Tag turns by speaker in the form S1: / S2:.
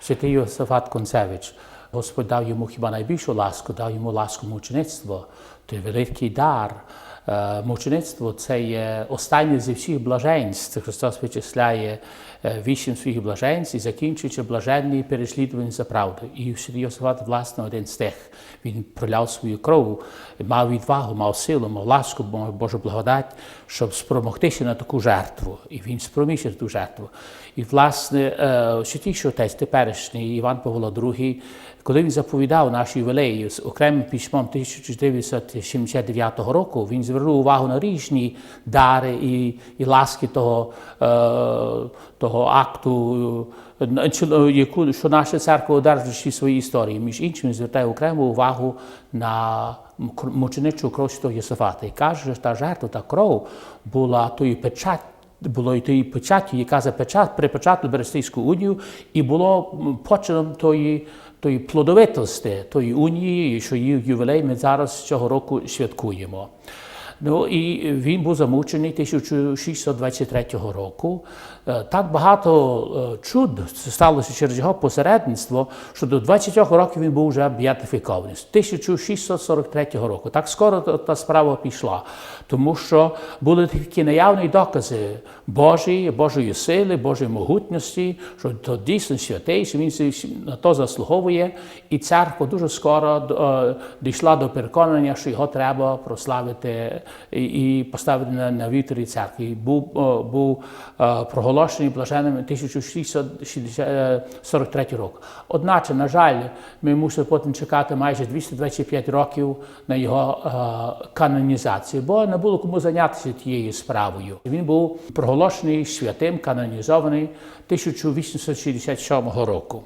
S1: Святий Йосифат Концевич, Господь дав йому хіба найбільшу ласку, дав йому ласку мучеництва, той великий дар. Е, Мучеництво це є останнє зі всіх блаженств. Христос вичисляє е, вісім своїх блаженств і закінчуючи блаженні переслідування за правду. І Йосифат, власне, один з тих. Він проляв свою кров, мав відвагу, мав силу, мав ласку, мав Божу благодать, щоб спромогтися на таку жертву. І він спромігся ту жертву. І, власне, е, святійший отець теперішній Іван Павло II, коли він заповідав наш ювілей з окремим письмом 1979 року, він звернув увагу на різні дари і, і ласки того, е, того акту, е, яку, що наша церква одержує в своїй історії. Між іншим, звертає окрему увагу на мученичу кров Святого Єсофата і каже, що та жертва, та кров була тою печать було й тої печаті, яка запечат, припечатала Берестейську унію, і було почином тої, тої плодовитості, тої унії, що її ювілей ми зараз цього року святкуємо. Ну і він був замучений 1623 року. Е, Так багато е, чуд сталося через його посередництво, що до 20 років він був вже біатифікований. З 1643 року. Так скоро та- справа пішла, тому що були такі наявні докази Божої, Божої сили, Божої могутності, що то дійсно святий, що він на то заслуговує. І церква дуже скоро е, дійшла до переконання, що його треба прославити і, поставити на, на вітрі церкви. І Був, е, був е, проголошений блаженним 1643 року. Одначе, на жаль, ми мусили потім чекати майже 225 років на його е, канонізацію, бо не було кому зайнятися тією справою. Він був проголошений святим, канонізований 1867 року.